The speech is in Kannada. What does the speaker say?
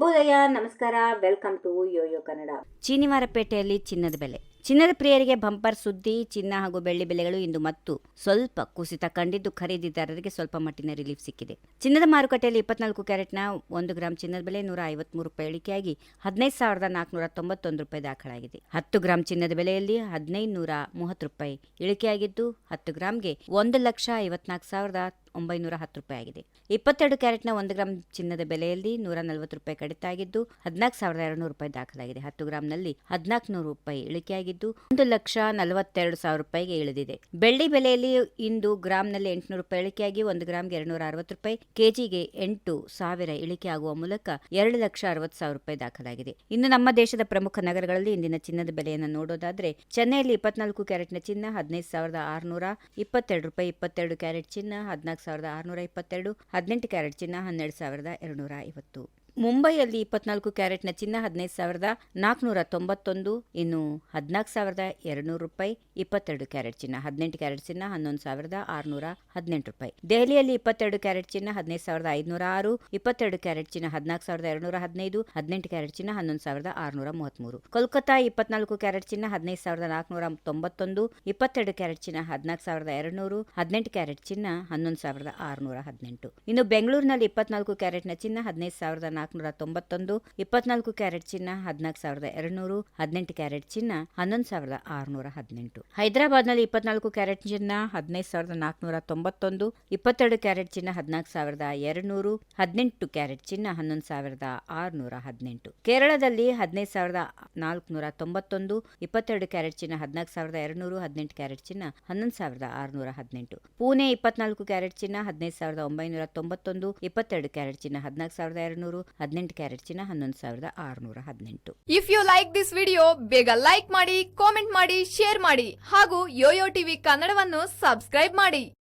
ಶುಭೋದಯ, ನಮಸ್ಕಾರ, ವೆಲ್ಕಮ್ ಟು ಯೋಯೋ ಕನ್ನಡ. ಚೀನಿವಾರಪೇಟೆಯಲ್ಲಿ ಚಿನ್ನದ ಬೆಲೆ. ಚಿನ್ನದ ಪ್ರಿಯರಿಗೆ ಬಂಪರ್ ಸುದ್ದಿ, ಚಿನ್ನ ಹಾಗೂ ಬೆಳ್ಳಿ ಬೆಲೆಗಳು ಇಂದು ಮತ್ತು. ಸ್ವಲ್ಪ ಕುಸಿತ ಕಂಡಿದ್ದು ಖರೀದಿದಾರರಿಗೆ ಸ್ವಲ್ಪ ಮಟ್ಟಿನ ರಿಲೀಫ್ ಸಿಕ್ಕಿದೆ. ಚಿನ್ನದ ಮಾರುಕಟ್ಟೆಯಲ್ಲಿ ಇಪ್ಪತ್ನಾಲ್ಕು ಕ್ಯಾರೆಟ್ನ ಒಂದು ಗ್ರಾಂ ಚಿನ್ನದ ಬೆಲೆ ನೂರ ಐವತ್ಮೂರು ರೂಪಾಯಿ ಇಳಿಕೆಯಾಗಿ ಹದಿನೈದು ಸಾವಿರದ ನಾಲ್ಕುನೂರ ತೊಂಬತ್ತೊಂದು ರೂಪಾಯಿ ದಾಖಲಾಗಿದೆ. ಹತ್ತು ಗ್ರಾಂ ಚಿನ್ನದ ಬೆಲೆಯಲ್ಲಿ ಹದಿನೈದು ನೂರ ಮೂವತ್ತು ರೂಪಾಯಿ ಇಳಿಕೆಯಾಗಿದ್ದು, ಹತ್ತು ಗ್ರಾಂಗೆ ಒಂದು ಲಕ್ಷ ಐವತ್ನಾಲ್ಕು ಸಾವಿರದ ಒಂಬೈನೂರ ಹತ್ತು ರೂಪಾಯಿ ಆಗಿದೆ. ಇಪ್ಪತ್ತೆರಡು ಕ್ಯಾರೆಟ್ನ ಒಂದು ಗ್ರಾಂ ಚಿನ್ನದ ಬೆಲೆಯಲ್ಲಿ ನೂರ ನಲವತ್ತು ರೂಪಾಯಿ ಕಡಿತ ಆಗಿದ್ದು ಹದಿನಾಲ್ಕು ಸಾವಿರದ ಎರಡುನೂರು ರೂಪಾಯಿ ದಾಖಲಾಗಿದೆ. ಹತ್ತು ಗ್ರಾಂನಲ್ಲಿ ಹದಿನಾಲ್ಕು ನೂರು ರೂಪಾಯಿ ಇಳಿಕೆಯಾಗಿದ್ದು, ಒಂದು ಲಕ್ಷ ನಲವತ್ತೆರಡು ಸಾವಿರ ರೂಪಾಯಿಗೆ ಇಳಿದಿದೆ. ಬೆಳ್ಳಿ ಬೆಲೆಯಲ್ಲಿ ಇಂದು ಗ್ರಾಂನಲ್ಲಿ ಎಂಟುನೂರು ರೂಪಾಯಿ ಇಳಿಕೆಯಾಗಿ, ಒಂದು ಗ್ರಾಂಗೆ ಎರಡುನೂರ ಅರವತ್ತು ರೂಪಾಯಿ, ಕೆಜಿಗೆ ಎಂಟು ಸಾವಿರ ಇಳಿಕೆ ಆಗುವ ಮೂಲಕ ಎರಡು ಲಕ್ಷ ಅರವತ್ತು ಸಾವಿರ ರೂಪಾಯಿ ದಾಖಲಾಗಿದೆ. ಇನ್ನು ನಮ್ಮ ದೇಶದ ಪ್ರಮುಖ ನಗರಗಳಲ್ಲಿ ಇಂದಿನ ಚಿನ್ನದ ಬೆಲೆಯನ್ನು ನೋಡೋದಾದ್ರೆ, ಚೆನ್ನೈಯಲ್ಲಿ ಇಪ್ಪತ್ನಾಲ್ಕು ಕ್ಯಾರೆಟ್ನ ಚಿನ್ನ, ಹದಿನೈದು ಸಾವಿರದ ಆರುನೂರ ಇಪ್ಪತ್ತೆರಡು ರೂಪಾಯಿ, ಇಪ್ಪತ್ತೆರಡು ಕ್ಯಾರೆಟ್ ಚಿನ್ನ, ಹದಿನಾಲ್ಕು ಸಾವಿರದ ಆರುನೂರ ಇಪ್ಪತ್ತೆರಡು ಹದಿನೆಂಟು ಕ್ಯಾರೆಟ್ ಚಿನ್ನ ಹನ್ನೆರಡು ಸಾವಿರದ ಎರಡುನೂರ ಐವತ್ತು. ಮುಂಬೈಯಲ್ಲಿ ಇಪ್ಪತ್ನಾಲ್ಕು ಕ್ಯಾರೆಟ್ನ ಚಿನ್ನ ಹದಿನೈದು ಸಾವಿರದ ನಾಲ್ಕುನೂರ ತೊಂಬತ್ತೊಂದು, ಇನ್ನು ಹದಿನಾಲ್ಕು ಸಾವಿರದ ಎರಡುನೂರು ರೂಪಾಯಿ, ಇಪ್ಪತ್ತೆರಡು ಕ್ಯಾರೆಟ್ ಚಿನ್ನ, ಹದಿನೆಂಟು ಕ್ಯಾರೆಟ್ ಚಿನ್ನ, ಹನ್ನೊಂದು ಸಾವಿರದ ಆರುನೂರ ಹದಿನೆಂಟು ರೂಪಾಯಿ. ದೆಹಲಿಯಲ್ಲಿ ಇಪ್ಪತ್ತೆರಡು ಕ್ಯಾರೆಟ್ ಚಿನ್ನ, ಹದಿನೈದು ಸಾವಿರದ ಐದುನೂರ ಆರು, ಇಪ್ಪತ್ತೆರಡು ಕ್ಯಾರೆಟ್ ಚಿನ್ನ, ಹದಿನಾಲ್ಕು ಸಾವಿರದ ಎರಡುನೂರ ಹದಿನೈದು, ಹದಿನೆಂಟು ಕ್ಯಾರೆಟ್ ಚಿನ್ನ, ಹನ್ನೊಂದು ಸಾವಿರದ ಆರುನೂರ ಮೂವತ್ಮೂರು ಕೋಲ್ಕತ್ತಾ ಇಪ್ಪತ್ನಾಲ್ಕು ಕ್ಯಾರೆಟ್ ಚಿನ್ನ, ಹದಿನೈದು ಸಾವಿರದ ನಾಲ್ಕುನೂರ ತೊಂಬತ್ತೊಂದು, ಇಪ್ಪತ್ತೆರಡು ಕ್ಯಾರೆಟ್ ಚಿನ್ನ, ಹದಿನಾಲ್ಕು ಸಾವಿರದ ಎರಡುನೂರು, ಹದಿನೆಂಟು ಕ್ಯಾರೆಟ್ ಚಿನ್ನ, ಹನ್ನೊಂದು ಸಾವಿರದ ಆರುನೂರ ಹದಿನೆಂಟು. ಇನ್ನು ಬೆಂಗಳೂರಿನಲ್ಲಿ ಇಪ್ಪತ್ನಾಲ್ಕು ಕ್ಯಾರೆಟ್ನ ಚಿನ್ನ, ಹದಿನೈದು ಸಾವಿರದ ನಾಲ್ಕುನೂರ ತೊಂಬತ್ತೊಂದು ಇಪ್ಪತ್ನಾಲ್ಕು ಕ್ಯಾರೆಟ್ ಚಿನ್ನ, ಹದಿನಾಲ್ಕು ಸಾವಿರದ ಎರಡುನೂರು, ಹದಿನೆಂಟು ಕ್ಯಾರೆಟ್ ಚಿನ್ನ, ಹನ್ನೊಂದು ಸಾವಿರದ ಆರುನೂರ ಹದಿನೆಂಟು. ಹೈದರಾಬಾದ್ನಲ್ಲಿ ಇಪ್ಪತ್ನಾಲ್ಕು ಕ್ಯಾರೆಟ್ ಚಿನ್ನ, ಹದಿನೈದು ಸಾವಿರದ ನಾಲ್ಕುನೂರ ತೊಂಬತ್ತೊಂದು ಇಪ್ಪತ್ತೆರಡು ಕ್ಯಾರೆಟ್ ಚಿನ್ನ, ಹದಿನಾಲ್ಕು ಸಾವಿರದ ಎರಡುನೂರು, ಹದಿನೆಂಟು ಕ್ಯಾರೆಟ್ ಚಿನ್ನ, ಹನ್ನೊಂದು ಸಾವಿರದ ಆರುನೂರ ಹದಿನೆಂಟು. ಕೇರಳದಲ್ಲಿ ಹದಿನೈದು ಸಾವಿರದ ನಾಲ್ಕುನೂರ ತೊಂಬತ್ತೊಂದು ಇಪ್ಪತ್ತೆರಡು ಕ್ಯಾರೆಟ್ ಚಿನ್ನ, ಹದಿನಾಲ್ಕು ಸಾವಿರದ ಎರಡುನೂರು, ಹದಿನೆಂಟು ಕ್ಯಾರೆಟ್ ಚಿನ್ನ, ಹನ್ನೊಂದು ಸಾವಿರದ ಆರುನೂರ ಹದಿನೆಂಟು. ಪುಣೆ ಇಪ್ಪತ್ನಾಲ್ಕು ಕ್ಯಾರೆಟ್ ಚಿನ್ನ, ಹದಿನೈದು ಸಾವಿರದ ಒಂಬೈನೂರ ತೊಂಬತ್ತೊಂದು ಇಪ್ಪತ್ತೆರಡು ಕ್ಯಾರೆಟ್ ಚಿನ್ನ, ಹದಿನಾಲ್ಕು ಸಾವಿರದ ಎರಡುನೂರು ಹದಿನೆಂಟು ಕ್ಯಾರೆಟ್ ಚಿನ್ನ, ಹನ್ನೊಂದು ಸಾವಿರದ ಆರುನೂರ ಹದಿನೆಂಟು. If you like this video ಬೇಗ ಲೈಕ್ ಮಾಡಿ ಕಾಮೆಂಟ್ ಮಾಡಿ ಶೇರ್ ಮಾಡಿ ಹಾಗೂ ಯೋಯೋ ಟಿವಿ ಕನ್ನಡವನ್ನು ಸಬ್ಸ್ಕ್ರೈಬ್ ಮಾಡಿ.